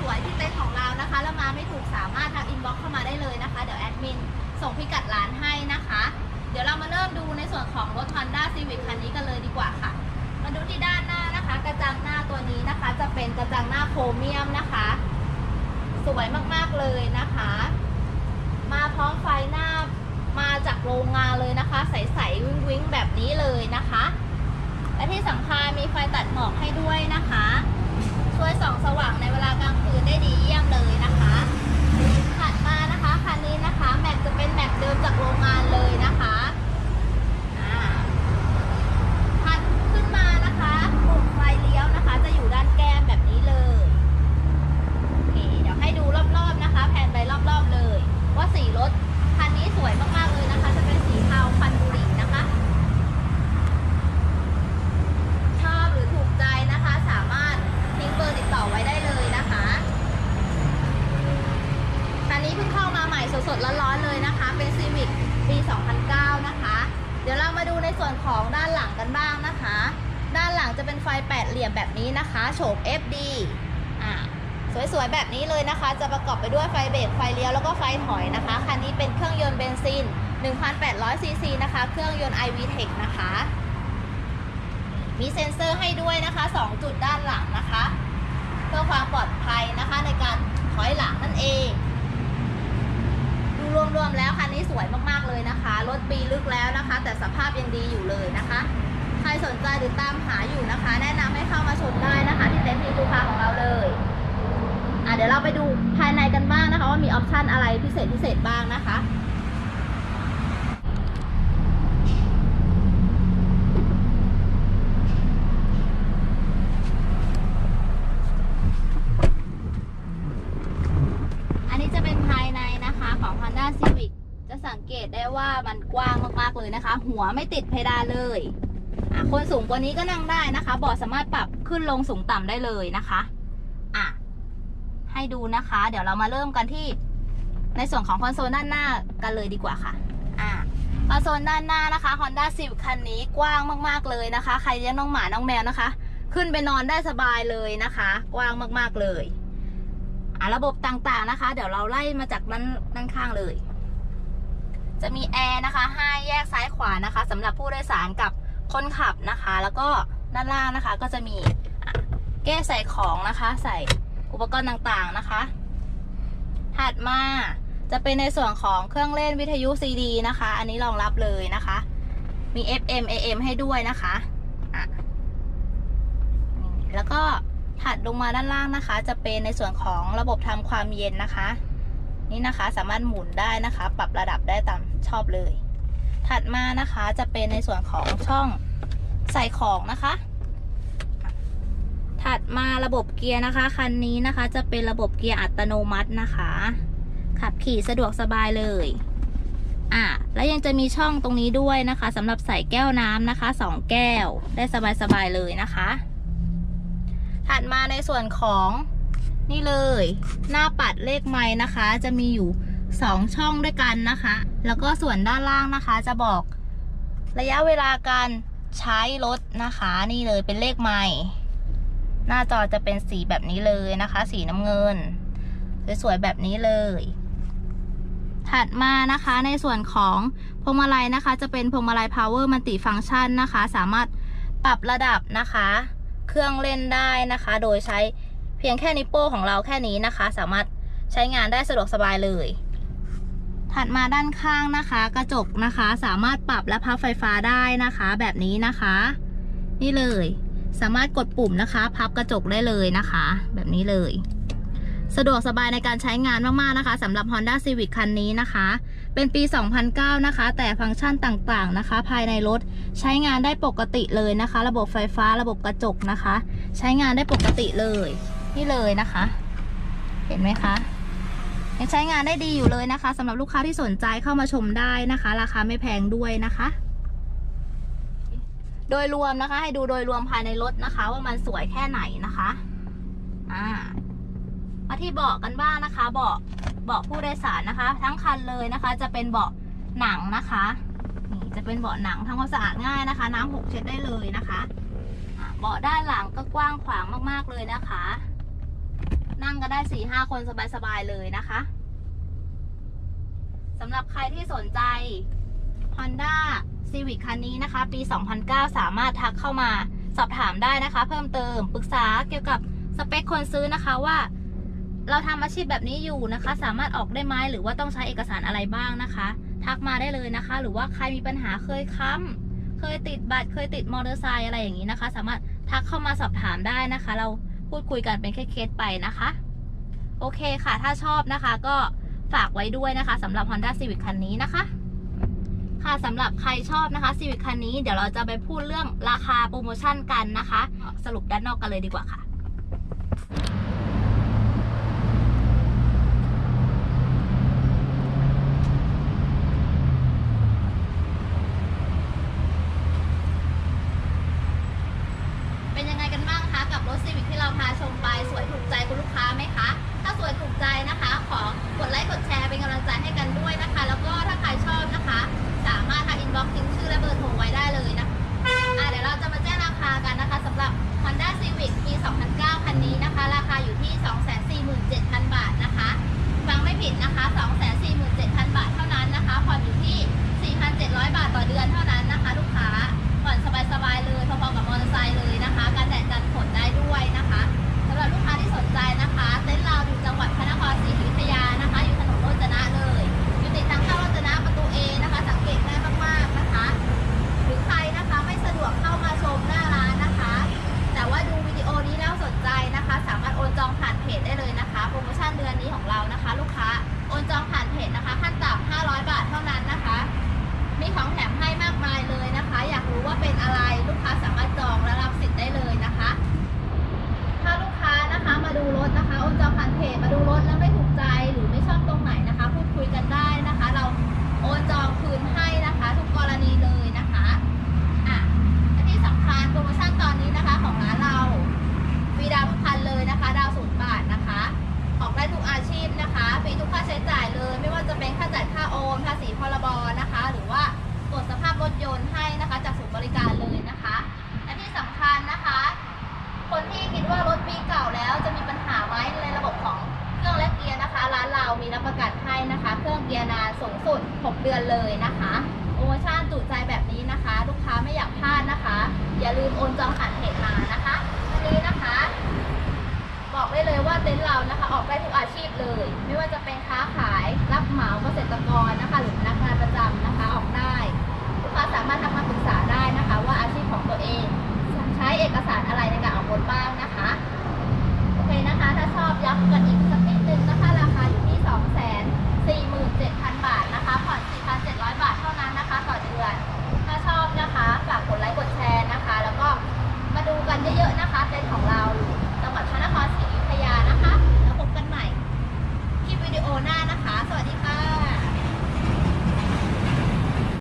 สวยๆที่เต็นท์ของเรานะคะ แล้วมาไม่ถูกสามารถทางอินบ็อกซ์เข้ามาได้เลยนะคะ เดี๋ยวแอดมินส่งพิกัดร้านให้นะคะ เดี๋ยวเรามาเริ่มดูในส่วนของรถ Honda Civic คันนี้กันเลยดีกว่าค่ะ มาดูที่ด้านหน้านะคะ กระจังหน้าตัวนี้นะคะ จะเป็นกระจังหน้าโครเมียมนะคะ สวยมากๆเลยนะคะ มาพร้อมไฟหน้ามาจากโรงงานเลยนะคะ ใสๆวิ้งวิ้งๆแบบนี้เลยนะคะ และที่สำคัญมีไฟตัดหมอกให้ด้วยนะคะ ช่วยส่องสว่างในเวลากลางคืนได้ดีเยี่ยมเลยนะคะถัดมานะคะคันนี้นะคะ แม็กจะเป็นแม็กเดิมจากโรงงานเลยนะคะอ่าถัดขึ้นมานะคะปุ่มไฟเลี้ยวนะคะ จะอยู่ด้านแก้มแบบนี้เลยโอเคเดี๋ยวให้ดูรอบๆนะคะ แผนไป รอบเลย ว่าสีรถคันนี้สวยมากๆเลยนะคะ จะเป็นสีเทาคันบุรีนะคะ ชอบหรือถูกใจนะคะ สามารถทิ้งเบอร์ติดต่อไว้ได้เลยนะคะคันนี้เพิ่งเข้ามาใหม่สดๆร้อนๆเลยนะคะ เป็น Civic ปี 2009 นะคะ เดี๋ยวเรามาดูในส่วนของด้านหลังกันบ้างนะคะ ด้านหลังจะเป็นไฟแปดเหลี่ยมแบบนี้นะคะโฉม FD สวยๆ แบบนี้เลยนะคะ จะประกอบไปด้วยไฟเบรกไฟเลี้ยวแล้วก็ไฟถอยนะคะ คันนี้เป็นเครื่องยนต์เบนซิน 1,800 ซีซีนะคะ เครื่องยนต์ iVTEC นะคะ มีเซ็นเซอร์ให้ด้วยนะคะ 2 จุดด้านหลังนะคะ เพื่อความปลอดภัยนะคะในการถอยหลังนั่นเอง ดูรวมๆแล้วคันนี้สวยมากๆเลยนะคะ รถปีลึกแล้วนะคะ แต่สภาพยังดีอยู่เลยนะคะ ใครสนใจหรือตามหาอยู่นะคะ แนะนำให้เข้ามาชมได้นะคะ ที่เต็นท์ทีลูกค้าของเราเลย อะเดี๋ยวเราไปดูภายในกันบ้างนะคะว่ามีออปชันอะไรพิเศษพิเศษบ้างนะคะอันนี้จะเป็นภายในนะคะของ Honda Civic จะสังเกตได้ว่ามันกว้างมากๆเลยนะคะ หัวไม่ติดเพดานเลยคนสูงกว่านี้ก็นั่งได้นะคะเบาะสามารถปรับขึ้นลงสูงต่ำได้เลยนะคะ ให้ดูนะคะ เดี๋ยวเรามาเริ่มกันที่ในส่วนของคอนโซลด้านหน้ากันเลยดีกว่าค่ะ อะคอนโซลด้านหน้านะคะ Honda Civic คันนี้กว้างมาก ๆ เลยนะคะ ใครเลี้ยงน้องหมา น้องแมวนะคะ ขึ้นไปนอนได้สบายเลยนะคะ กว้างมาก ๆ เลย อะระบบต่าง ๆ นะคะ เดี๋ยวเราไล่มาจากด้านด้านข้างเลย จะมีแอร์นะคะ ให้แยกซ้ายขวานะคะสำหรับผู้โดยสารกับคนขับนะคะ แล้วก็ด้านล่างนะคะ ก็จะมีแก้ใส่ของนะคะ ใส่ อุปกรณ์ต่างๆนะคะ ถัดมาจะเป็นในส่วนของเครื่องเล่นวิทยุซีดีนะคะ อันนี้รองรับเลยนะคะ มี FM AM ให้ด้วยนะคะอะนี่แล้วก็ถัดลงมาด้านล่างนะคะ จะเป็นในส่วนของระบบทำความเย็นนะคะ นี่นะคะสามารถหมุนได้นะคะ ปรับระดับได้ตามชอบเลย ถัดมานะคะจะเป็นในส่วนของช่องใส่ของนะคะ ถัดมาระบบเกียร์นะคะ คันนี้นะคะจะเป็นระบบเกียร์อัตโนมัตินะคะ ขับขี่สะดวกสบายเลยอะแล้วยังจะมีช่องตรงนี้ด้วยนะคะสำหรับใส่แก้วน้ำนะคะสองแก้วได้สบายๆเลยนะคะ ถัดมาในส่วนของนี่เลย หน้าปัดเลขไม้นะคะ จะมีอยู่2ช่องด้วยกันนะคะ แล้วก็ส่วนด้านล่างนะคะ จะบอกระยะเวลาการใช้รถนะคะ นี่เลยเป็นเลขไม้ หน้าจอจะเป็นสีแบบนี้เลยนะคะ สีน้ำเงิน สวยๆแบบนี้เลย ถัดมานะคะในส่วนของพวงมาลัยนะคะ จะเป็นพวงมาลัย power multi function นะคะ สามารถปรับระดับนะคะ เครื่องเล่นได้นะคะ โดยใช้เพียงแค่นิ้วโป้งของเราแค่นี้นะคะ สามารถใช้งานได้สะดวกสบายเลย ถัดมาด้านข้างนะคะ กระจกนะคะ สามารถปรับและพับไฟฟ้าได้นะคะ แบบนี้นะคะ นี่เลย สามารถกดปุ่มนะคะ พับกระจกได้เลยนะคะ แบบนี้เลย สะดวกสบายในการใช้งานมากๆนะคะสำหรับ Honda Civic คันนี้นะคะ เป็นปี 2009 นะคะ แต่ฟังก์ชันต่างๆนะคะ ภายในรถใช้งานได้ปกติเลยนะคะ ระบบไฟฟ้าระบบกระจกนะคะ ใช้งานได้ปกติเลย นี่เลยนะคะ เห็นไหมคะยังใช้งานได้ดีอยู่เลยนะคะสำหรับลูกค้าที่สนใจเข้ามาชมได้นะคะ ราคาไม่แพงด้วยนะคะ โดยรวมนะคะ ให้ดูโดยรวมภายในรถนะคะ ว่ามันสวยแค่ไหนนะคะ อ่า มาที่เบาะกันบ้างนะคะ เบาะเบาะผู้โดยสารนะคะ ทั้งคันเลยนะคะ จะเป็นเบาะหนังนะคะนี่จะเป็นเบาะหนังทำความสะอาดง่ายนะคะ น้ำหกเช็ดได้เลยนะคะอะเบาะด้านหลังก็กว้างขวางมากๆเลยนะคะ นั่งก็ได้สี่ห้าคนสบายๆเลยนะคะสำหรับใครที่สนใจ Honda Civic คันนี้นะคะ ปี 2009 สามารถทักเข้ามาสอบถามได้นะคะ เพิ่มเติมปรึกษาเกี่ยวกับสเปคคนซื้อนะคะว่า เราทำอาชีพแบบนี้อยู่นะคะ สามารถออกได้ไหมหรือว่าต้องใช้เอกสารอะไรบ้างนะคะ ทักมาได้เลยนะคะ หรือว่าใครมีปัญหาเคยค้ำเคยติดบัตรเคยติดมอเตอร์ไซค์อะไรอย่างนี้นะคะ สามารถทักเข้ามาสอบถามได้นะคะ เราพูดคุยกันเป็นเคสไปนะคะ โอเคค่ะ ถ้าชอบนะคะก็ฝากไว้ด้วยนะคะสำหรับ Honda Civic คันนี้นะคะ ค่ะสำหรับใครชอบนะคะซีวิคคันนี้เดี๋ยวเราจะไปพูดเรื่องราคาโปรโมชั่นกันนะคะ สรุปด้านนอกกันเลยดีกว่าค่ะ มีรับประกันให้นะคะ เครื่องเกียร์นาสูงสุด 6 เดือนเลยนะคะโปรโมชั่นจุใจแบบนี้นะคะ ลูกค้าไม่อยากพลาดนะคะ อย่าลืมโอนจองผ่านเพจมานะคะวันนี้นะคะ บอกได้เลยว่าเต็นท์เรานะคะ ออกได้ทุกอาชีพเลย ไม่ว่าจะเป็นค้าขายรับเหมาเกษตรกร